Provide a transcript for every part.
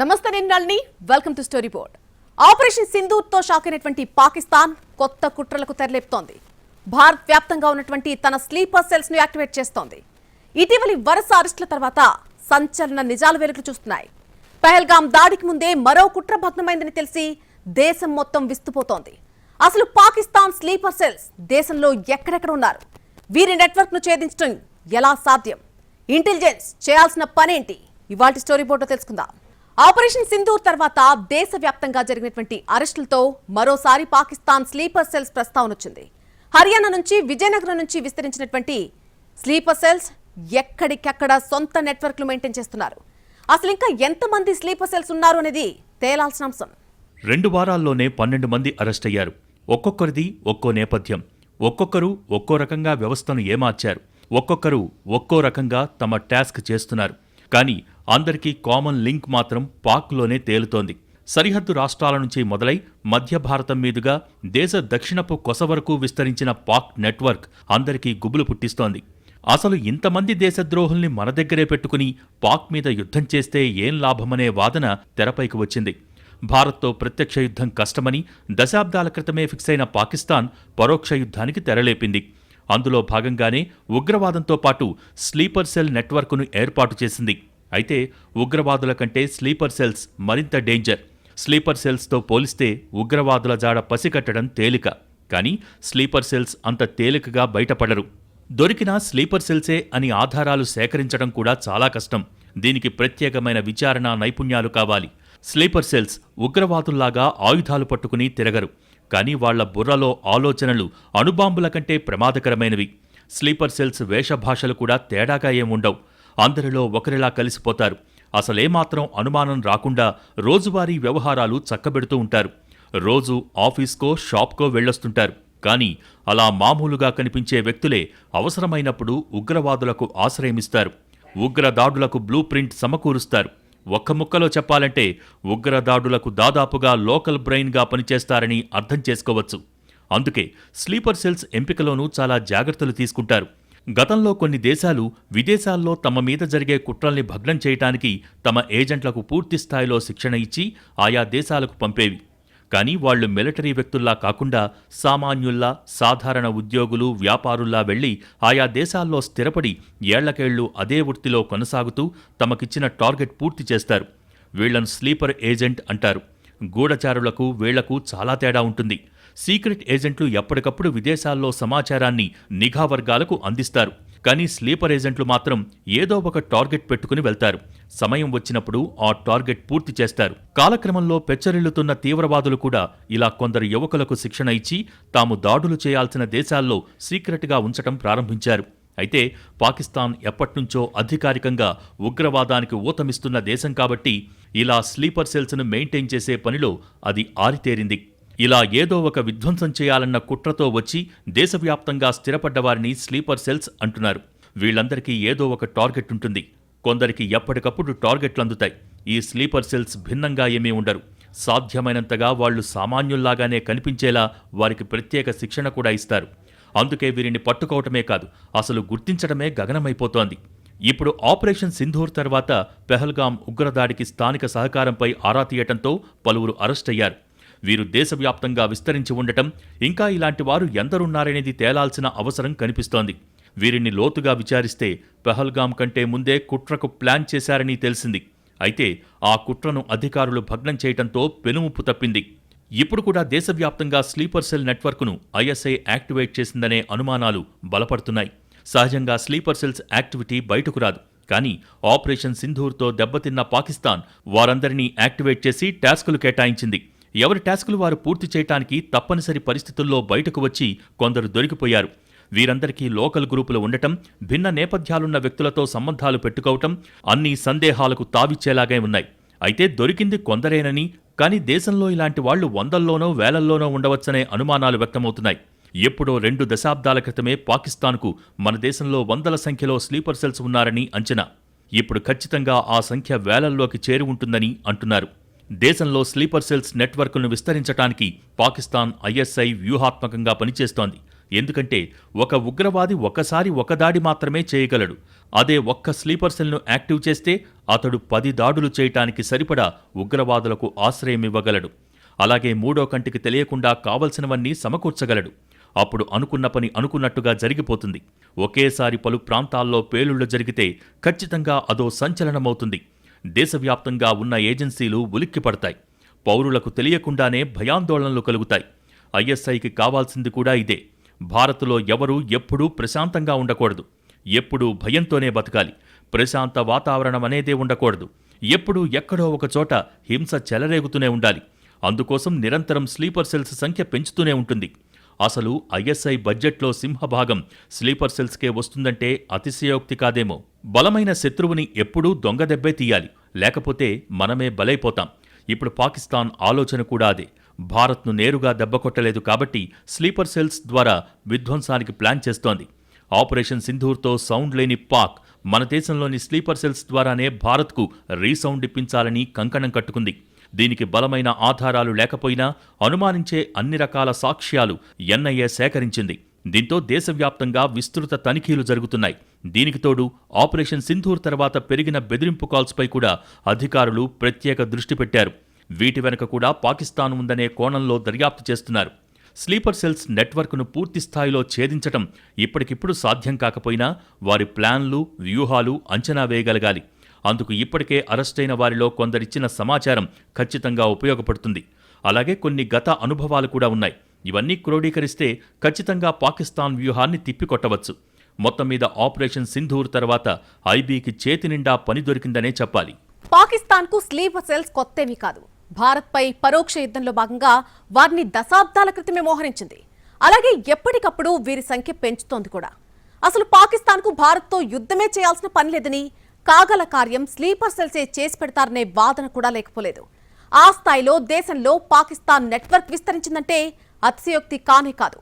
నమస్తే నేను నల్ని welcome to story board operation సింధూర్తో shock అయినటువంటి పాకిస్తాన్ కొత్త కుట్రలకు తెరలేపుతోంది. భారత్ వ్యాప్తంగా ఉన్నటువంటి తన స్లీపర్ సెల్స్ను యాక్టివేట్ చేస్తోంది. ఇటీవలి వరుస అరెస్టుల తర్వాత సంచలన నిజాలు వెలుగులు చూస్తున్నాయి. పహల్గాం దాడికి ముందే మరో కుట్ర భగ్నమైందని తెలిసి దేశం మొత్తం విస్తుపోతోంది. అసలు పాకిస్తాన్ స్లీపర్ సెల్స్ దేశంలో ఎక్కడెక్కడ ఉన్నారు? వీరి నెట్వర్క్ను ఛేదించడం ఎలా సాధ్యం? ఇంటెలిజెన్స్ చేయాల్సిన పనేంటి? ఇవాటి స్టోరీ బోర్డులో తెలుసుకుందాం. ఆపరేషన్ సింధూర్ తర్వాత దేశవ్యాప్తంగా జరిగినటువంటి అరెస్టులతో మరోసారి పాకిస్తాన్ స్లీపర్ సెల్స్ ప్రస్తావన వచ్చింది. హర్యానా నుంచి విజయనగరం నుంచి విస్తరించినటువంటి స్లీపర్ సెల్స్ ఎక్కడికెక్కడ సొంత నెట్వర్క్లు మెయింటైన్ చేస్తున్నారు. అసలు ఇంకా ఎంతమంది స్లీపర్ సెల్స్ ఉన్నారు అనేది తేలాల్సిన అంశం. రెండు వారాల్లోనే పన్నెండు మంది అరెస్ట్ అయ్యారు. ఒక్కొక్కరిది ఒక్కో నేపథ్యం. ఒక్కొక్కరు ఒక్కో రకంగా వ్యవస్థను ఏమార్చారు. ఒక్కొక్కరు ఒక్కో రకంగా తమ టాస్క్ చేస్తున్నారు. కానీ అందరికీ కామన్ లింక్ మాత్రం పాక్లోనే తేలుతోంది. సరిహద్దు రాష్ట్రాల నుంచి మొదలై మధ్య భారతం మీదుగా దేశ దక్షిణపు కొస వరకు విస్తరించిన పాక్ నెట్వర్క్ అందరికీ గుబులు పుట్టిస్తోంది. అసలు ఇంతమంది దేశద్రోహుల్ని మన దగ్గరే పెట్టుకుని పాక్ మీద యుద్ధం చేస్తే ఏం లాభమనే వాదన తెరపైకి వచ్చింది. భారత్తో ప్రత్యక్ష యుద్ధం కష్టమని దశాబ్దాల క్రితమే ఫిక్స్ అయిన పాకిస్తాన్ పరోక్ష యుద్ధానికి తెరలేపింది. అందులో భాగంగానే ఉగ్రవాదంతో పాటు స్లీపర్ సెల్ నెట్వర్క్ను ఏర్పాటు చేసింది. అయితే ఉగ్రవాదుల కంటే స్లీపర్ సెల్స్ మరింత డేంజర్. స్లీపర్ సెల్స్తో పోలిస్తే ఉగ్రవాదుల జాడ పసిగట్టడం తేలిక. కానీ స్లీపర్ సెల్స్ అంత తేలికగా బయటపడరు. దొరికిన స్లీపర్ సెల్సే అని ఆధారాలు సేకరించడం కూడా చాలా కష్టం. దీనికి ప్రత్యేకమైన విచారణ నైపుణ్యాలు కావాలి. స్లీపర్ సెల్స్ ఉగ్రవాదుల్లాగా ఆయుధాలు పట్టుకుని తిరగరు. కానీ వాళ్ళ బుర్రలో ఆలోచనలు అణుబాంబుల కంటే ప్రమాదకరమైనవి. స్లీపర్ సెల్స్ వేషభాషలు కూడా తేడాగా ఏముండవు. అందరిలో ఒకరిలా కలిసిపోతారు. అసలేమాత్రం అనుమానం రాకుండా రోజువారీ వ్యవహారాలు చక్కబెడుతూ ఉంటారు. రోజు ఆఫీస్కో షాప్కో వెళ్ళొస్తుంటారు. కానీ అలా మామూలుగా కనిపించే వ్యక్తులే అవసరమైనప్పుడు ఉగ్రవాదులకు ఆశ్రయమిస్తారు. ఉగ్రదాడులకు బ్లూ ప్రింట్ సమకూరుస్తారు. ఒక్క ముక్కలో చెప్పాలంటే ఉగ్రదాడులకు దాదాపుగా లోకల్ బ్రెయిన్గా పనిచేస్తారని అర్థం చేసుకోవచ్చు. అందుకే స్లీపర్ సెల్స్ ఎంపికలోనూ చాలా జాగ్రత్తలు తీసుకుంటారు. గతంలో కొన్ని దేశాలు విదేశాల్లో తమ మీద జరిగే కుట్రల్ని భగ్నం చేయటానికి తమ ఏజెంట్లకు పూర్తి స్థాయిలో శిక్షణ ఇచ్చి ఆయా దేశాలకు పంపేవి. కానీ వాళ్ళు మిలిటరీ వ్యక్తుల్లా కాకుండా సామాన్యుల్లా సాధారణ ఉద్యోగులు వ్యాపారుల్లా వెళ్ళి ఆయా దేశాల్లో స్థిరపడి ఏళ్ళకేళ్ళు అదే వృత్తిలో కొనసాగుతూ తమకిచ్చిన టార్గెట్ పూర్తి చేస్తారు. వీళ్ళను స్లీపర్ ఏజెంట్ అంటారు. గూఢచారులకు వీళ్ళకు చాలా తేడా ఉంటుంది. సీక్రెట్ ఏజెంట్లు ఎప్పటికప్పుడు విదేశాల్లో సమాచారాన్ని నిఘా వర్గాలకు అందిస్తారు. కానీ స్లీపర్ ఏజెంట్లు మాత్రం ఏదో ఒక టార్గెట్ పెట్టుకుని వెళ్తారు. సమయం వచ్చినప్పుడు ఆ టార్గెట్ పూర్తి చేస్తారు. కాలక్రమంలో పెచ్చరిల్లుతున్న తీవ్రవాదులు కూడా ఇలా కొందరు యువకులకు శిక్షణ ఇచ్చి తాము దాడులు చేయాల్సిన దేశాల్లో సీక్రెట్గా ఉంచటం ప్రారంభించారు. అయితే పాకిస్తాన్ ఎప్పట్నుంచో అధికారికంగా ఉగ్రవాదానికి ఊతమిస్తున్న దేశం కాబట్టి ఇలా స్లీపర్ సెల్స్ను మెయింటైన్ చేసే పనిలో అది ఆరితేరింది. ఇలా ఏదో ఒక విధ్వంసం చేయాలన్న కుట్రతో వచ్చి దేశవ్యాప్తంగా స్థిరపడ్డవారిని స్లీపర్ సెల్స్ అంటున్నారు. వీళ్ళందరికీ ఏదో ఒక టార్గెట్ ఉంటుంది. కొందరికి ఎప్పటికప్పుడు టార్గెట్లు అందుతాయి ఈ స్లీపర్ సెల్స్ భిన్నంగా ఏమీ ఉండరు. సాధ్యమైనంతగా వాళ్ళు సామాన్యుల్లాగానే కనిపించేలా వారికి ప్రత్యేక శిక్షణ కూడా ఇస్తారు. అందుకే వీరిని పట్టుకోవటమే కాదు అసలు గుర్తించడమే గగనమైపోతోంది. ఇప్పుడు ఆపరేషన్ సింధూర్ తర్వాత పెహల్గాం ఉగ్రదాడికి స్థానిక సహకారంపై ఆరా తీయటంతో పలువురు అరెస్ట్ అయ్యారు. వీరు దేశవ్యాప్తంగా విస్తరించి ఉండటం ఇంకా ఇలాంటి వారు ఎందరున్నారనేది తేలాల్సిన అవసరం కనిపిస్తోంది. వీరిని లోతుగా విచారిస్తే పెహల్గాం కంటే ముందే కుట్రకు ప్లాన్ చేశారని తెలిసింది. అయితే ఆ కుట్రను అధికారులు భగ్నం చేయటంతో పెనుముప్పు తప్పింది. ఇప్పుడు కూడా దేశవ్యాప్తంగా స్లీపర్ సెల్ నెట్వర్క్ను ఐఎస్ఐ యాక్టివేట్ చేసిందనే అనుమానాలు బలపడుతున్నాయి. సహజంగా స్లీపర్ సెల్స్ యాక్టివిటీ బయటకు రాదు. కానీ ఆపరేషన్ సింధూర్తో దెబ్బతిన్న పాకిస్తాన్ వారందరినీ యాక్టివేట్ చేసి టాస్కులు కేటాయించింది. ఎవరి టాస్కులు వారు పూర్తి చేయటానికి తప్పనిసరి పరిస్థితుల్లో బయటకు వచ్చి కొందరు దొరికిపోయారు. వీరందరికీ లోకల్ గ్రూపులు ఉండటం భిన్న నేపథ్యాలున్న వ్యక్తులతో సంబంధాలు పెట్టుకోవటం అన్ని సందేహాలకు తావిచ్చేలాగే ఉన్నాయి. అయితే దొరికింది కొందరేనని కానీ దేశంలో ఇలాంటి వాళ్ళు వందల్లోనో వేలల్లోనో ఉండవచ్చనే అనుమానాలు వ్యక్తమవుతున్నాయి. ఎప్పుడో రెండు దశాబ్దాల క్రితమే పాకిస్తాన్కు మన దేశంలో వందల సంఖ్యలో స్లీపర్ సెల్స్ ఉన్నారని అంచనా. ఇప్పుడు ఖచ్చితంగా ఆ సంఖ్య వేలల్లోకి చేరి ఉంటుందని అంటున్నారు. దేశంలో స్లీపర్ సెల్స్ నెట్వర్క్ను విస్తరించడానికి పాకిస్తాన్ ఐఎస్ఐ వ్యూహాత్మకంగా పనిచేస్తోంది. ఎందుకంటే ఒక ఉగ్రవాది ఒకసారి ఒక దాడి మాత్రమే చేయగలడు. అదే ఒక్క స్లీపర్ సెల్ను యాక్టివ్ చేస్తే అతడు పది దాడులు చేయటానికి సరిపడా ఉగ్రవాదులకు ఆశ్రయం ఇవ్వగలడు అలాగే మూడో కంటికి తెలియకుండా కావలసినవన్నీ సమకూర్చగలడు. అప్పుడు అనుకున్న పని అనుకున్నట్టుగా జరిగిపోతుంది. ఒకేసారి పలు ప్రాంతాల్లో పేలుళ్ళు జరిగితే ఖచ్చితంగా అదో సంచలనమవుతుంది. దేశవ్యాప్తంగా ఉన్న ఏజెన్సీలు ఉలిక్కిపడతాయి. పౌరులకు తెలియకుండానే భయాందోళనలు కలుగుతాయి. ఐఎస్ఐకి కావాల్సింది కూడా ఇదే. భారత్లో ఎవరూ ఎప్పుడూ ప్రశాంతంగా ఉండకూడదు. ఎప్పుడూ భయంతోనే బతకాలి. ప్రశాంత వాతావరణం అనేదే ఉండకూడదు. ఎప్పుడూ ఎక్కడో ఒక చోట హింస చెలరేగుతూనే ఉండాలి. అందుకోసం నిరంతరం స్లీపర్ సెల్స్ సంఖ్య పెంచుతూనే ఉంటుంది. అసలు ఐఎస్ఐ బడ్జెట్లో సింహభాగం స్లీపర్ సెల్స్కే వస్తుందంటే అతిశయోక్తి కాదేమో. బలమైన శత్రువుని ఎప్పుడూ దొంగదెబ్బే తీయాలి. లేకపోతే మనమే బలైపోతాం. ఇప్పుడు పాకిస్తాన్ ఆలోచన కూడా అదే. భారత్ను నేరుగా దెబ్బకొట్టలేదు కాబట్టి స్లీపర్ సెల్స్ ద్వారా విధ్వంసానికి ప్లాన్ చేస్తోంది. ఆపరేషన్ సింధూర్తో సౌండ్ లేని పాక్ మన దేశంలోని స్లీపర్ సెల్స్ ద్వారానే భారత్కు రీసౌండ్ ఇప్పించాలని కంకణం కట్టుకుంది. దీనికి బలమైన ఆధారాలు లేకపోయినా అనుమానించే అన్ని రకాల సాక్ష్యాలు ఎన్ఐఏ సేకరించింది. దీంతో దేశవ్యాప్తంగా విస్తృత తనిఖీలు జరుగుతున్నాయి. దీనికి తోడు ఆపరేషన్ సింధూర్ తర్వాత పెరిగిన బెదిరింపు కాల్స్పై కూడా అధికారులు ప్రత్యేక దృష్టి పెట్టారు. వీటి వెనుక కూడా పాకిస్తాన్ ఉందనే కోణంలో దర్యాప్తు చేస్తున్నారు. స్లీపర్ సెల్స్ నెట్వర్క్ను పూర్తి స్థాయిలో ఛేదించటం ఇప్పటికిప్పుడు సాధ్యం కాకపోయినా వారి ప్లాన్లు వ్యూహాలు అంచనా వేయగలగాలి. అందుకు ఇప్పటికే అరెస్టైన వారిలో కొందరిచ్చిన సమాచారం ఖచ్చితంగా ఉపయోగపడుతుంది. అలాగే కొన్ని గత అనుభవాలు కూడా ఉన్నాయి. ఇవన్నీ క్రోడీకరిస్తే ఖచ్చితంగా పాకిస్తాన్ వ్యూహాన్ని తిప్పికొట్టవచ్చు. మొత్తం మీద ఆపరేషన్ సింధూర్ తర్వాత ఐబీకి చేతి నిండా పని దొరికిందనే చెప్పాలి. పాకిస్తాన్కు స్లీపర్ సెల్స్ కొత్తేమీ కాదు. భారత్పై పరోక్ష యుద్ధంలో భాగంగా వారిని దశాబ్దాల క్రితమే మోహరించింది. అలాగే ఎప్పటికప్పుడు వీరి సంఖ్య పెంచుతోంది కూడా. అసలు పాకిస్తాన్కు భారత్తో యుద్ధమే చేయాల్సిన పని లేదని కాగల కార్యం స్లీపర్ సెల్సే చేసి పెడతారనే వాదన కూడా లేకపోలేదు. ఆ స్థాయిలో దేశంలో పాకిస్తాన్ నెట్వర్క్ విస్తరించిందంటే అతిశయోక్తి కానే కాదు.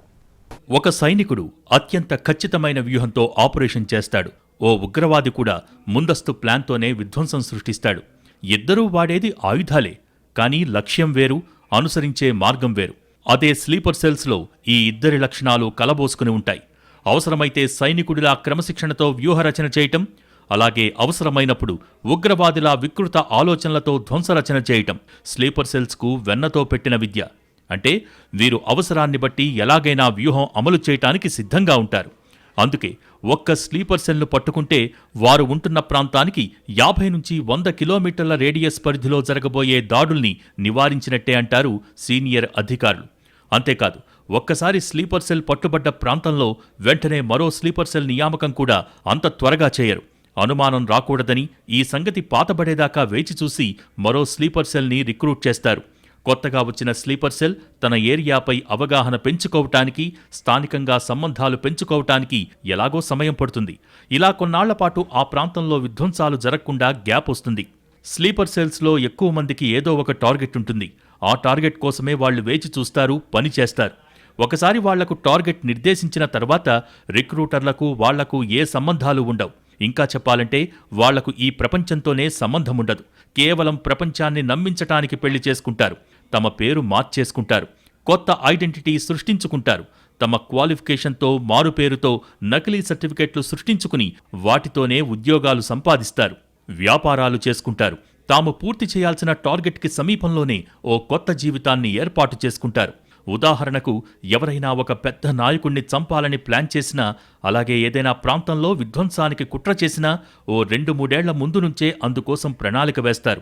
ఒక సైనికుడు అత్యంత ఖచ్చితమైన వ్యూహంతో ఆపరేషన్ చేస్తాడు. ఓ ఉగ్రవాది కూడా ముందస్తు ప్లాన్తోనే విధ్వంసం సృష్టిస్తాడు. ఇద్దరూ వాడేది ఆయుధాలే కానీ లక్ష్యం వేరు అనుసరించే మార్గం వేరు. అదే స్లీపర్ సెల్స్లో ఈ ఇద్దరి లక్షణాలు కలబోసుకుని ఉంటాయి. అవసరమైతే సైనికుడిలా క్రమశిక్షణతో వ్యూహరచన చేయటం అలాగే అవసరమైనప్పుడు ఉగ్రవాదిలా వికృత ఆలోచనలతో ధ్వంసరచన చేయటం స్లీపర్ సెల్స్కు వెన్నతో పెట్టిన విద్య. అంటే వీరు అవసరాన్ని బట్టి ఎలాగైనా వ్యూహం అమలు చేయటానికి సిద్ధంగా ఉంటారు. అందుకే ఒక్క స్లీపర్ సెల్ను పట్టుకుంటే వారు ఉంటున్న ప్రాంతానికి యాభై నుంచి వంద కిలోమీటర్ల రేడియస్ పరిధిలో జరగబోయే దాడుల్ని నివారించినట్టే అంటారు సీనియర్ అధికారులు. అంతేకాదు ఒక్కసారి స్లీపర్ సెల్ పట్టుబడ్డ ప్రాంతంలో వెంటనే మరో స్లీపర్ సెల్ నియామకం కూడా అంత త్వరగా చేయరు. అనుమానం రాకూడదని ఈ సంగతి పాతబడేదాకా వేచి చూసి మరో స్లీపర్ సెల్ని రిక్రూట్ చేస్తారు. కొత్తగా వచ్చిన స్లీపర్ సెల్ తన ఏరియాపై అవగాహన పెంచుకోవటానికి స్థానికంగా సంబంధాలు పెంచుకోవటానికి ఎలాగో సమయం పడుతుంది. ఇలా కొన్నాళ్ళపాటు ఆ ప్రాంతంలో విధ్వంసాలు జరగకుండా గ్యాప్ వస్తుంది. స్లీపర్ సెల్స్లో ఎక్కువ మందికి ఏదో ఒక టార్గెట్ ఉంటుంది. ఆ టార్గెట్ కోసమే వాళ్ళు వేచి చూస్తారు పని చేస్తారు. ఒకసారి వాళ్ళకు టార్గెట్ నిర్దేశించిన తర్వాత రిక్రూటర్లకు వాళ్ళకు ఏ సంబంధాలు ఉండవు. ఇంకా చెప్పాలంటే వాళ్ళకు ఈ ప్రపంచంతోనే సంబంధం ఉండదు కేవలం ప్రపంచాన్ని నమ్మించటానికి పెళ్ళి చేసుకుంటారు. తమ పేరు మార్చేసుకుంటారు. కొత్త ఐడెంటిటీ సృష్టించుకుంటారు. తమ క్వాలిఫికేషన్తో మారుపేరుతో నకిలీ సర్టిఫికెట్లు సృష్టించుకుని వాటితోనే ఉద్యోగాలు సంపాదిస్తారు. వ్యాపారాలు చేసుకుంటారు. తాము పూర్తి చేయాల్సిన టార్గెట్కి సమీపంలోనే ఓ కొత్త జీవితాన్ని ఏర్పాటు చేసుకుంటారు. ఉదాహరణకు ఎవరైనా ఒక పెద్ద నాయకుణ్ణి చంపాలని ప్లాన్ చేసినా అలాగే ఏదైనా ప్రాంతంలో విధ్వంసానికి కుట్ర చేసినా ఓ రెండు మూడేళ్ళ ముందు నుంచే అందుకోసం ప్రణాళిక వేస్తారు.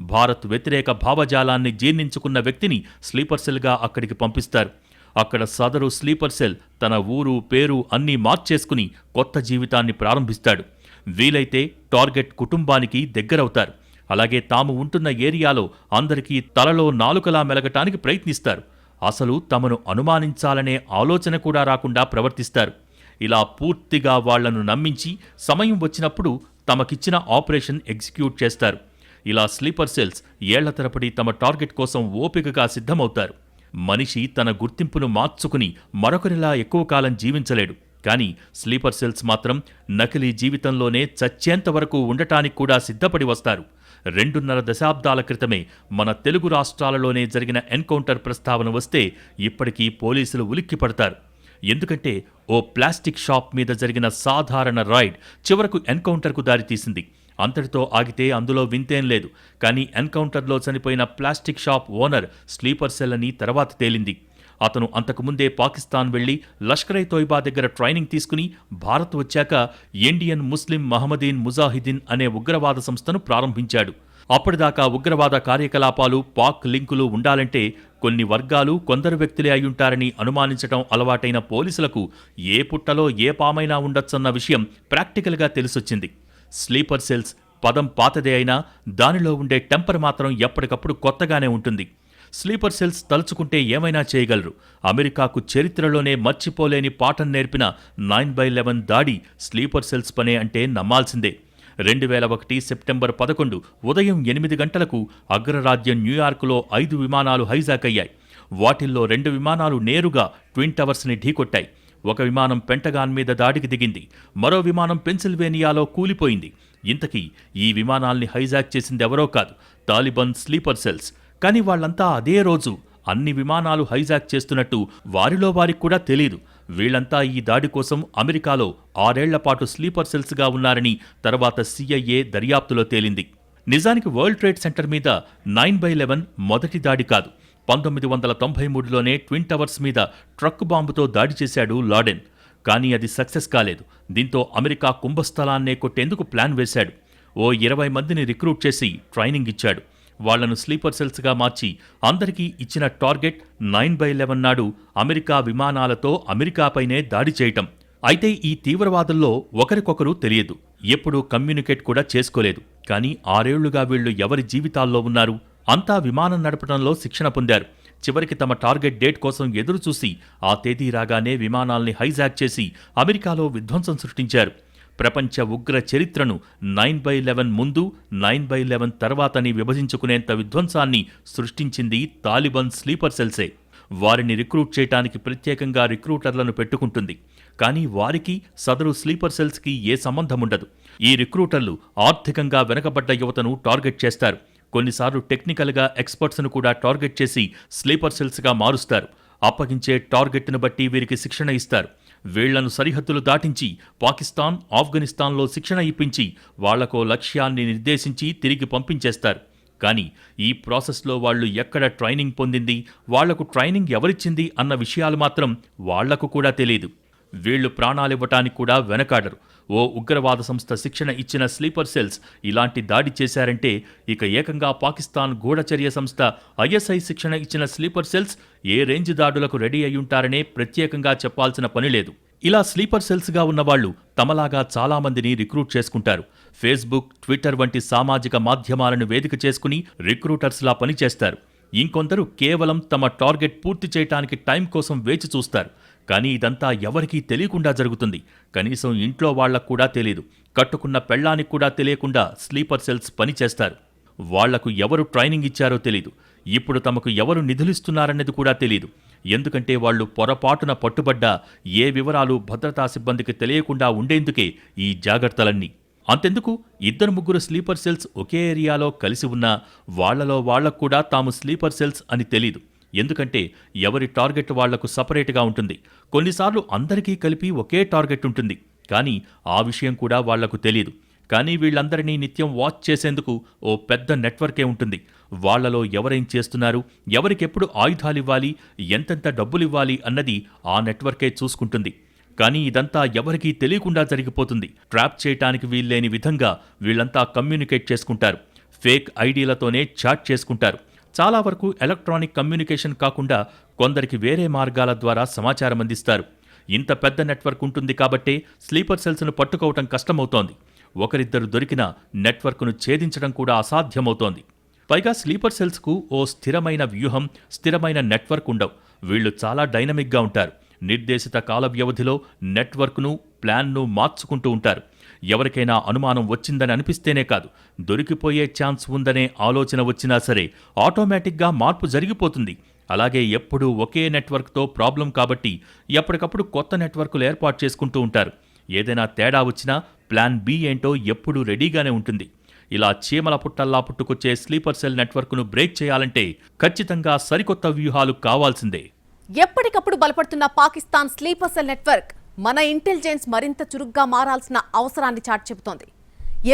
భారత్ వ్యతిరేక భావజాలాన్ని జీర్ణించుకున్న వ్యక్తిని స్లీపర్ సెల్గా అక్కడికి పంపిస్తారు. అక్కడ సదరు స్లీపర్ సెల్ తన ఊరు పేరు అన్నీ మార్చేసుకుని కొత్త జీవితాన్ని ప్రారంభిస్తాడు. వీలైతే టార్గెట్ కుటుంబానికి దగ్గరవుతారు. అలాగే తాము ఉంటున్న ఏరియాలో అందరికీ తలలో నాలుకలా మెలగటానికి ప్రయత్నిస్తారు. అసలు తమను అనుమానించాలనే ఆలోచన కూడా రాకుండా ప్రవర్తిస్తారు. ఇలా పూర్తిగా వాళ్ళను నమ్మించి సమయం వచ్చినప్పుడు తమకిచ్చిన ఆపరేషన్ ఎగ్జిక్యూట్ చేస్తారు. ఇలా స్లీపర్ సెల్స్ ఏళ్ళ తరపడి తమ టార్గెట్ కోసం ఓపికగా సిద్ధమవుతారు. మనిషి తన గుర్తింపును మార్చుకుని మరొకరిలా ఎక్కువ కాలం జీవించలేడు. కానీ స్లీపర్ సెల్స్ మాత్రం నకిలీ జీవితంలోనే చచ్చేంత వరకు ఉండటానికి కూడా సిద్ధపడి వస్తారు. రెండున్నర దశాబ్దాల క్రితమే మన తెలుగు రాష్ట్రాలలోనే జరిగిన ఎన్కౌంటర్ ప్రస్తావన వస్తే ఇప్పటికీ పోలీసులు ఉలిక్కిపడతారు ఎందుకంటే ఓ ప్లాస్టిక్ షాప్ మీద జరిగిన సాధారణ రైడ్ చివరకు ఎన్కౌంటర్కు దారితీసింది. అంతటితో ఆగితే అందులో వింతేం లేదు. కానీ ఎన్కౌంటర్లో చనిపోయిన plastic shop owner sleeper cell అని తర్వాత తేలింది. అతను అంతకుముందే పాకిస్తాన్ వెళ్ళి లష్కరై తోయిబా దగ్గర ట్రైనింగ్ తీసుకుని భారత్ వచ్చాక ఇండియన్ ముస్లిం మహమ్మదీన్ ముజాహిదీన్ అనే ఉగ్రవాద సంస్థను ప్రారంభించాడు. అప్పటిదాకా ఉగ్రవాద కార్యకలాపాలు పాక్ లింకులు ఉండాలంటే కొన్ని వర్గాలు కొందరు వ్యక్తులే అయ్యుంటారని అనుమానించటం అలవాటైన పోలీసులకు ఏ పుట్టలో ఏ పామైనా ఉండొచ్చన్న విషయం ప్రాక్టికల్గా తెలిసొచ్చింది. స్లీపర్ సెల్స్ పదం పాతదే అయినా దానిలో ఉండే టెంపర్ మాత్రం ఎప్పటికప్పుడు కొత్తగానే ఉంటుంది. స్లీపర్ సెల్స్ తలుచుకుంటే ఏమైనా చేయగలరు. అమెరికాకు చరిత్రలోనే మర్చిపోలేని పాఠం నేర్పిన నైన్ బై లెవెన్ దాడి స్లీపర్ సెల్స్ పనే అంటే నమ్మాల్సిందే. రెండు వేల ఒకటి సెప్టెంబర్ పదకొండు ఉదయం ఎనిమిది గంటలకు అగ్రరాజ్యం న్యూయార్క్లో ఐదు విమానాలు హైజాక్ అయ్యాయి. వాటిల్లో రెండు విమానాలు నేరుగా ట్విన్ టవర్స్ని ఢీకొట్టాయి. ఒక విమానం పెంటగాన్ మీద దాడికి దిగింది. మరో విమానం పెన్సిల్వేనియాలో కూలిపోయింది. ఇంతకీ ఈ విమానాల్ని హైజాక్ చేసిందెవరో కాదు. Taliban sleeper cells. కానీ వాళ్ళంతా అదే రోజు అన్ని విమానాలు హైజాక్ చేస్తున్నట్టు వారిలో వారికి కూడా తెలియదు వీళ్ళంతా ఈ దాడి కోసం అమెరికాలో ఆరేళ్ళ పాటు స్లీపర్ సెల్స్గా ఉన్నారని తర్వాత సిఐఏ దర్యాప్తులో తేలింది. నిజానికి వరల్డ్ ట్రేడ్ సెంటర్ మీద నైన్ బై లెవెన్ మొదటి దాడి కాదు. పంతొమ్మిది వందల తొంభై మూడులోనే ట్విన్ టవర్స్ మీద ట్రక్ బాంబుతో దాడి చేశాడు లాడెన్. కానీ అది సక్సెస్ కాలేదు. దీంతో అమెరికా కుంభస్థలాన్నే కొట్టేందుకు ప్లాన్ వేశాడు. ఓ ఇరవై మందిని రిక్రూట్ చేసి ట్రైనింగ్ ఇచ్చాడు. వాళ్ళను స్లీపర్ సెల్స్గా మార్చి అందరికీ ఇచ్చిన టార్గెట్ నైన్ బై లెవెన్ నాడు అమెరికా విమానాలతో అమెరికాపైనే దాడి చేయటం. అయితే ఈ తీవ్రవాదుల్లో ఒకరికొకరు తెలియదు. ఎప్పుడూ కమ్యూనికేట్ కూడా చేసుకోలేదు. కానీ ఆరేళ్ళుగా వీళ్ళు ఎవరి జీవితాల్లో ఉన్నారు? అంతా విమానం నడపడంలో శిక్షణ పొందారు. చివరికి తమ టార్గెట్ డేట్ కోసం ఎదురుచూసి ఆ తేదీ రాగానే విమానాల్ని హైజాక్ చేసి అమెరికాలో విధ్వంసం సృష్టించారు. ప్రపంచ ఉగ్ర చరిత్రను నైన్ బై లెవెన్ ముందు నైన్ బై లెవెన్ తర్వాతని విభజించుకునేంత విధ్వంసాన్ని సృష్టించింది తాలిబాన్ స్లీపర్ సెల్సే. వారిని రిక్రూట్ చేయటానికి ప్రత్యేకంగా రిక్రూటర్లను పెట్టుకుంటుంది. కానీ వారికి సదరు స్లీపర్ సెల్స్కి ఏ సంబంధం ఉండదు ఈ రిక్రూటర్లు ఆర్థికంగా వెనకబడ్డ యువతను టార్గెట్ చేస్తారు. కొన్నిసార్లు టెక్నికల్గా ఎక్స్పర్ట్స్ను కూడా టార్గెట్ చేసి స్లీపర్ సెల్స్గా మారుస్తారు. అప్పగించే టార్గెట్ను బట్టి వీరికి శిక్షణ ఇస్తారు. వీళ్ళను సరిహద్దులు దాటించి పాకిస్తాన్ ఆఫ్ఘనిస్తాన్లో శిక్షణ ఇప్పించి వాళ్ళకో లక్ష్యాన్ని నిర్దేశించి తిరిగి పంపించేస్తారు. కానీ ఈ ప్రాసెస్లో వాళ్ళు ఎక్కడ ట్రైనింగ్ పొందింది వాళ్ళకు ట్రైనింగ్ ఎవరిచ్చింది అన్న విషయాలు మాత్రం వాళ్ళకు కూడా తెలియదు. వీళ్ళు ప్రాణాలివ్వటానికి కూడా వెనకాడరు. ఓ ఉగ్రవాద సంస్థ శిక్షణ ఇచ్చిన స్లీపర్ సెల్స్ ఇలాంటి దాడి చేశారంటే ఇక ఏకంగా పాకిస్తాన్ గూఢచర్య సంస్థ ఐఎస్ఐ శిక్షణ ఇచ్చిన స్లీపర్ సెల్స్ ఏ రేంజ్ దాడులకు రెడీ అయ్యుంటారనే ప్రత్యేకంగా చెప్పాల్సిన పని లేదు. ఇలా స్లీపర్ సెల్స్గా ఉన్నవాళ్ళు తమలాగా చాలామందిని రిక్రూట్ చేసుకుంటారు. ఫేస్బుక్ ట్విట్టర్ వంటి సామాజిక మాధ్యమాలను వేదిక చేసుకుని రిక్రూటర్స్లా పనిచేస్తారు. ఇంకొందరు కేవలం తమ టార్గెట్ పూర్తి చేయటానికి టైం కోసం వేచి చూస్తారు. కానీ ఇదంతా ఎవరికీ తెలియకుండా జరుగుతుంది. కనీసం ఇంట్లో వాళ్ళకు కూడా తెలియదు కట్టుకున్న పెళ్ళానికి కూడా తెలియకుండా స్లీపర్ సెల్స్ పనిచేస్తారు వాళ్ళకు ఎవరు ట్రైనింగ్ ఇచ్చారో తెలీదు. ఇప్పుడు తమకు ఎవరు నిధులిస్తున్నారన్నది కూడా తెలీదు. ఎందుకంటే వాళ్ళు పొరపాటున పట్టుబడ్డ ఏ వివరాలు భద్రతా సిబ్బందికి తెలియకుండా ఉండేందుకే ఈ జాగ్రత్తలన్నీ. అంతెందుకు? ఇద్దరు ముగ్గురు స్లీపర్ సెల్స్ ఒకే ఏరియాలో కలిసి ఉన్నా వాళ్ళలో వాళ్ళకు కూడా తాము స్లీపర్ సెల్స్ అని తెలీదు. ఎందుకంటే ఎవరి టార్గెట్ వాళ్ళకు సపరేట్గా ఉంటుంది. కొన్నిసార్లు అందరికీ కలిపి ఒకే టార్గెట్ ఉంటుంది. కానీ ఆ విషయం కూడా వాళ్ళకు తెలియదు కానీ వీళ్ళందరినీ నిత్యం వాచ్ చేసేందుకు ఓ పెద్ద నెట్వర్కే ఉంటుంది. వాళ్ళలో ఎవరేం చేస్తున్నారు? ఎవరికెప్పుడు ఆయుధాలివ్వాలి ఎంతెంత డబ్బులివ్వాలి అన్నది ఆ నెట్వర్కే చూసుకుంటుంది. కానీ ఇదంతా ఎవరికీ తెలియకుండా జరిగిపోతుంది. ట్రాప్ చేయటానికి వీల్లేని విధంగా వీళ్ళంతా కమ్యూనికేట్ చేసుకుంటారు. ఫేక్ ఐడీలతోనే చాట్ చేసుకుంటారు. చాలా వరకు ఎలక్ట్రానిక్ కమ్యూనికేషన్ కాకుండా కొందరికి వేరే మార్గాల ద్వారా సమాచారం అందిస్తారు. ఇంత పెద్ద నెట్వర్క్ ఉంటుంది కాబట్టే స్లీపర్ సెల్స్ను పట్టుకోవటం కష్టమవుతోంది. ఒకరిద్దరు దొరికినా నెట్వర్క్ను ఛేదించడం కూడా అసాధ్యమవుతోంది. పైగా స్లీపర్ సెల్స్కు ఓ స్థిరమైన వ్యూహం స్థిరమైన నెట్వర్క్ ఉండవు. వీళ్ళు చాలా డైనమిక్గా ఉంటారు. నిర్దేశిత కాల వ్యవధిలో నెట్వర్క్ను ప్లాన్ను మార్చుకుంటూ ఉంటారు. ఎవరికైనా అనుమానం వచ్చిందని అనిపిస్తేనే కాదు దొరికిపోయే ఛాన్స్ ఉందనే ఆలోచన వచ్చినా సరే ఆటోమేటిక్గా మార్పు జరిగిపోతుంది. అలాగే ఎప్పుడూ ఒకే నెట్వర్క్తో ప్రాబ్లం కాబట్టి ఎప్పటికప్పుడు కొత్త నెట్వర్క్లు ఏర్పాటు చేసుకుంటూ ఉంటారు. ఏదైనా తేడా వచ్చినా ప్లాన్ బి ఏంటో ఎప్పుడూ రెడీగానే ఉంటుంది. ఇలా చీమల పుట్టల్లా పుట్టుకొచ్చే స్లీపర్ సెల్ నెట్వర్క్ను బ్రేక్ చేయాలంటే ఖచ్చితంగా సరికొత్త వ్యూహాలు కావాల్సిందే. ఎప్పటికప్పుడు బలపడుతున్న పాకిస్తాన్ స్లీపర్ సెల్ నెట్వర్క్ మన ఇంటెలిజెన్స్ మరింత చురుగ్గా మారాల్సిన అవసరాన్ని చాటి చెబుతోంది.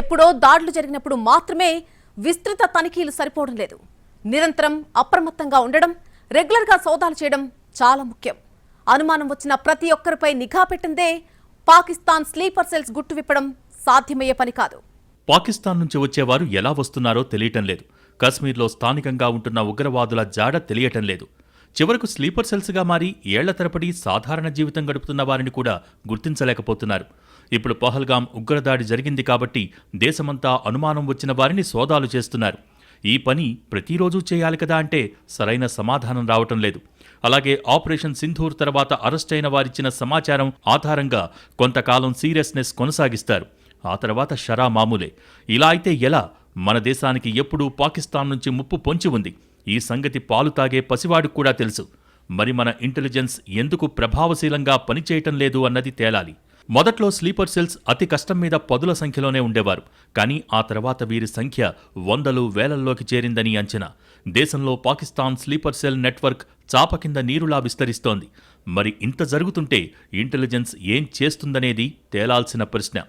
ఎప్పుడో దాడులు జరిగినప్పుడు మాత్రమే విస్తృత తనిఖీలు సరిపోవడం లేదు. నిరంతరం అప్రమత్తంగా ఉండడం రెగ్యులర్గా సోదాలు చేయడం చాలా ముఖ్యం. అనుమానం వచ్చిన ప్రతి ఒక్కరిపై నిఘా పెట్టిందే పాకిస్తాన్ స్లీపర్ సెల్స్ గుట్టు విప్పడం సాధ్యమయ్యే పని కాదు. పాకిస్తాన్ నుంచి వచ్చేవారు ఎలా వస్తున్నారో తెలియటం లేదు. కశ్మీర్లో స్థానికంగా ఉంటున్న ఉగ్రవాదుల జాడ తెలియటం లేదు. చివరకు స్లీపర్ సెల్స్గా మారి ఏళ్ళ తరపడి సాధారణ జీవితం గడుపుతున్న వారిని కూడా గుర్తించలేకపోతున్నారు. ఇప్పుడు పహల్గాం ఉగ్రదాడి జరిగింది కాబట్టి దేశమంతా అనుమానం వచ్చిన వారిని సోదాలు చేస్తున్నారు. ఈ పని ప్రతిరోజు చేయాలి కదా అంటే సరైన సమాధానం రావటం లేదు. అలాగే ఆపరేషన్ సింధూర్ తర్వాత అరెస్ట్ అయిన వారిచ్చిన సమాచారం ఆధారంగా కొంతకాలం సీరియస్నెస్ కొనసాగిస్తారు. ఆ తర్వాత షరా మామూలే. ఇలా అయితే ఎలా? మన దేశానికి ఎప్పుడూ పాకిస్తాన్ నుంచి ముప్పు పొంచి ఉంది. ఈ సంగతి పాలు తాగే పసివాడికి కూడా తెలుసు. మరి మన ఇంటెలిజెన్స్ ఎందుకు ప్రభావశీలంగా పనిచేయటం లేదు అన్నది తేలాలి. మొదట్లో స్లీపర్ సెల్స్ అతి కష్టం మీద పదుల సంఖ్యలోనే ఉండేవారు. కానీ ఆ తర్వాత వీరి సంఖ్య వందలు వేలల్లోకి చేరిందని అంచనా. దేశంలో పాకిస్తాన్ స్లీపర్ సెల్ నెట్వర్క్ చాప కింద నీరులా విస్తరిస్తోంది. మరి ఇంత జరుగుతుంటే ఇంటెలిజెన్స్ ఏం చేస్తుందనేది తేలాల్సిన ప్రశ్న.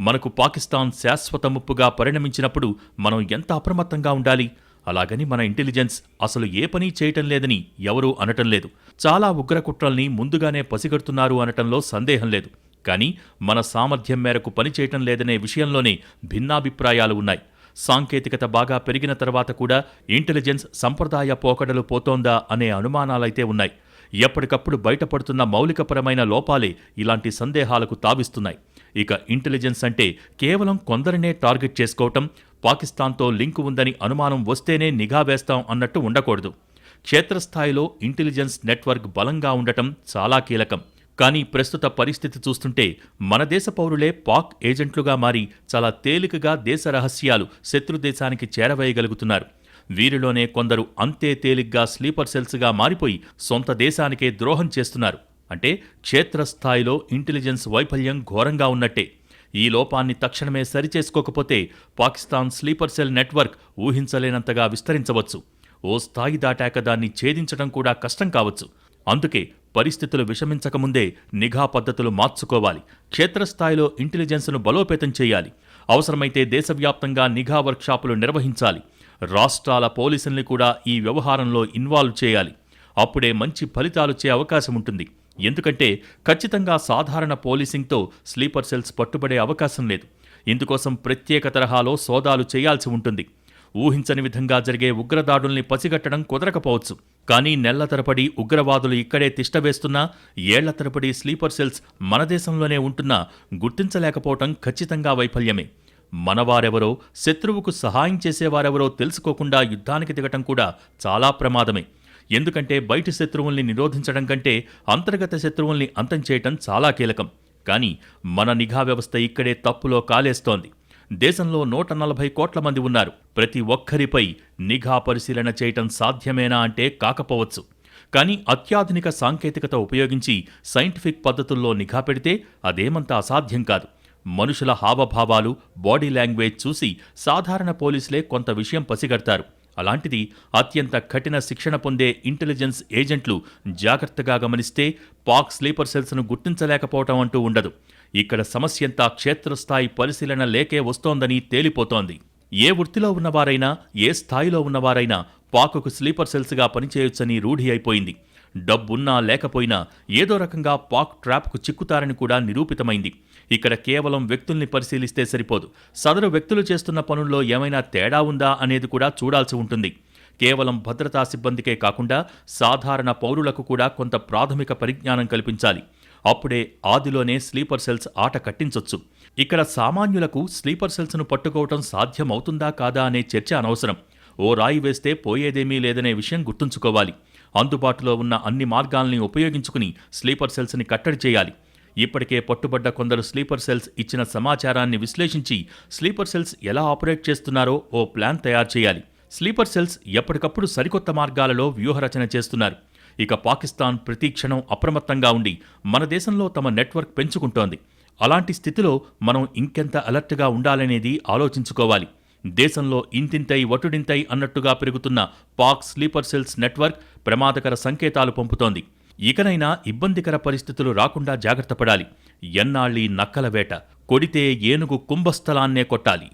మనకు పాకిస్తాన్ శాశ్వత ముప్పుగా పరిణమించినప్పుడు మనం ఎంత అప్రమత్తంగా ఉండాలి? అలాగని మన ఇంటెలిజెన్స్ అసలు ఏ పని చేయటం లేదని ఎవరూ అనటం లేదు. చాలా ఉగ్రకుట్రల్ని ముందుగానే పసిగడుతున్నారు అనటంలో సందేహం లేదు. కానీ మన సామర్థ్యం మేరకు పనిచేయటం లేదనే విషయంలోనే భిన్నాభిప్రాయాలు ఉన్నాయి. సాంకేతికత బాగా పెరిగిన తర్వాత కూడా ఇంటెలిజెన్స్ సంప్రదాయ పోకడలు పోతోందా అనే అనుమానాలైతే ఉన్నాయి. ఎప్పటికప్పుడు బయటపడుతున్న మౌలికపరమైన లోపాలే ఇలాంటి సందేహాలకు తావిస్తున్నాయి. ఇక ఇంటెలిజెన్స్ అంటే కేవలం కొందరినే టార్గెట్ చేసుకోవటం పాకిస్తాన్తో లింకు ఉందని అనుమానం వస్తేనే నిఘా వేస్తాం అన్నట్టు ఉండకూడదు. క్షేత్రస్థాయిలో ఇంటెలిజెన్స్ నెట్వర్క్ బలంగా ఉండటం చాలా కీలకం. కానీ ప్రస్తుత పరిస్థితి చూస్తుంటే మన దేశ పౌరులే పాక్ ఏజెంట్లుగా మారి చాలా తేలికగా దేశ రహస్యాలు శత్రుదేశానికి చేరవేయగలుగుతున్నారు. వీరిలోనే కొందరు అంతే తేలిగ్గా స్లీపర్ సెల్స్గా మారిపోయి సొంత దేశానికే ద్రోహం చేస్తున్నారు. అంటే క్షేత్రస్థాయిలో ఇంటెలిజెన్స్ వైఫల్యం ఘోరంగా ఉన్నట్టే. ఈ లోపాన్ని తక్షణమే సరిచేసుకోకపోతే పాకిస్తాన్ స్లీపర్ సెల్ నెట్వర్క్ ఊహించలేనంతగా విస్తరించవచ్చు. ఓ స్థాయి దాటాక దాన్ని ఛేదించడం కూడా కష్టం కావచ్చు. అందుకే పరిస్థితులు విషమించకముందే నిఘా పద్ధతులు మార్చుకోవాలి. క్షేత్రస్థాయిలో ఇంటెలిజెన్స్ను బలోపేతం చేయాలి. అవసరమైతే దేశవ్యాప్తంగా నిఘా వర్క్షాపులు నిర్వహించాలి. రాష్ట్రాల పోలీసుల్ని కూడా ఈ వ్యవహారంలో ఇన్వాల్వ్ చేయాలి. అప్పుడే మంచి ఫలితాలు చే అవకాశం ఉంటుంది. ఎందుకంటే ఖచ్చితంగా సాధారణ పోలీసింగ్తో స్లీపర్ సెల్స్ పట్టుబడే అవకాశం లేదు. ఇందుకోసం ప్రత్యేక తరహాలో సోదాలు చేయాల్సి ఉంటుంది. ఊహించని విధంగా జరిగే ఉగ్రదాడుల్ని పసిగట్టడం కుదరకపోవచ్చు. కానీ నెల్ల తరపడి ఉగ్రవాదులు ఇక్కడే తిష్టవేస్తున్నా ఏళ్ళ తరబడి స్లీపర్ సెల్స్ మన దేశంలోనే ఉంటున్నా గుర్తించలేకపోవటం ఖచ్చితంగా వైఫల్యమే. మనవారెవరో శత్రువుకు సహాయం చేసేవారెవరో తెలుసుకోకుండా యుద్ధానికి దిగటం కూడా చాలా ప్రమాదమే. ఎందుకంటే బయటి శత్రువుల్ని నిరోధించడం కంటే అంతర్గత శత్రువుల్ని అంతం చేయటం చాలా కీలకం. కానీ మన నిఘా వ్యవస్థ ఇక్కడే తప్పులో కాలేస్తోంది. దేశంలో నూట నలభై కోట్ల మంది ఉన్నారు. ప్రతి ఒక్కరిపై నిఘా పరిశీలన చేయటం సాధ్యమేనా అంటే కాకపోవచ్చు. కానీ అత్యాధునిక సాంకేతికత ఉపయోగించి సైంటిఫిక్ పద్ధతుల్లో నిఘా పెడితే అదేమంత అసాధ్యం కాదు. మనుషుల హావభావాలు బాడీ లాంగ్వేజ్ చూసి సాధారణ పోలీసులే కొంత విషయం పసిగడతారు. అలాంటిది అత్యంత కఠిన శిక్షణ పొందే ఇంటెలిజెన్స్ ఏజెంట్లు జాగ్రత్తగా గమనిస్తే పాక్ స్లీపర్ సెల్స్ను గుర్తించలేకపోవటం అంటూ ఉండదు. ఇక్కడ సమస్యంతా క్షేత్రస్థాయి పరిశీలన లేకే వస్తోందని తేలిపోతోంది. ఏ వృత్తిలో ఉన్నవారైనా ఏ స్థాయిలో ఉన్నవారైనా పాకుకు స్లీపర్ సెల్స్గా పనిచేయొచ్చని రూఢి అయిపోయింది. డబ్బున్నా లేకపోయినా ఏదో రకంగా పాక్ ట్రాప్కు చిక్కుతారని కూడా నిరూపితమైంది. ఇక్కడ కేవలం వ్యక్తుల్ని పరిశీలిస్తే సరిపోదు. సదరు వ్యక్తులు చేస్తున్న పనుల్లో ఏమైనా తేడా ఉందా అనేది కూడా చూడాల్సి ఉంటుంది. కేవలం భద్రతా సిబ్బందికే కాకుండా సాధారణ పౌరులకు కూడా కొంత ప్రాథమిక పరిజ్ఞానం కల్పించాలి. అప్పుడే ఆదిలోనే స్లీపర్ సెల్స్ ఆట కట్టించొచ్చు. ఇక్కడ సామాన్యులకు స్లీపర్ సెల్స్ను పట్టుకోవటం సాధ్యమవుతుందా కాదా అనే చర్చ అనవసరం. ఓ రాయి వేస్తే పోయేదేమీ లేదనే విషయం గుర్తుంచుకోవాలి. అందుబాటులో ఉన్న అన్ని మార్గాల్ని ఉపయోగించుకుని స్లీపర్ సెల్స్ని కట్టడి చేయాలి. ఇప్పటికే పట్టుబడ్డ కొందరు స్లీపర్ సెల్స్ ఇచ్చిన సమాచారాన్ని విశ్లేషించి స్లీపర్ సెల్స్ ఎలా ఆపరేట్ చేస్తున్నారో ఓ ప్లాన్ తయారు చేయాలి. స్లీపర్ సెల్స్ ఎప్పటికప్పుడు సరికొత్త మార్గాలలో వ్యూహరచన చేస్తున్నారు. ఇక పాకిస్తాన్ ప్రతిక్షణం అప్రమత్తంగా ఉండి మన దేశంలో తమ నెట్వర్క్ పెంచుకుంటోంది. అలాంటి స్థితిలో మనం ఇంకెంత అలర్ట్గా ఉండాలనేది ఆలోచించుకోవాలి. దేశంలో ఇంతింతై వటుడింతై అన్నట్టుగా పెరుగుతున్న పాక్ స్లీపర్ సెల్స్ నెట్వర్క్ ప్రమాదకర సంకేతాలు పంపుతోంది. ఇకనైనా ఇబ్బందికర పరిస్థితులు రాకుండా జాగ్రత్త పడాలి. ఎన్నాళ్ళీ నక్కల వేట కొడితే ఏనుగు కుంభస్థలాన్నే కొట్టాలి.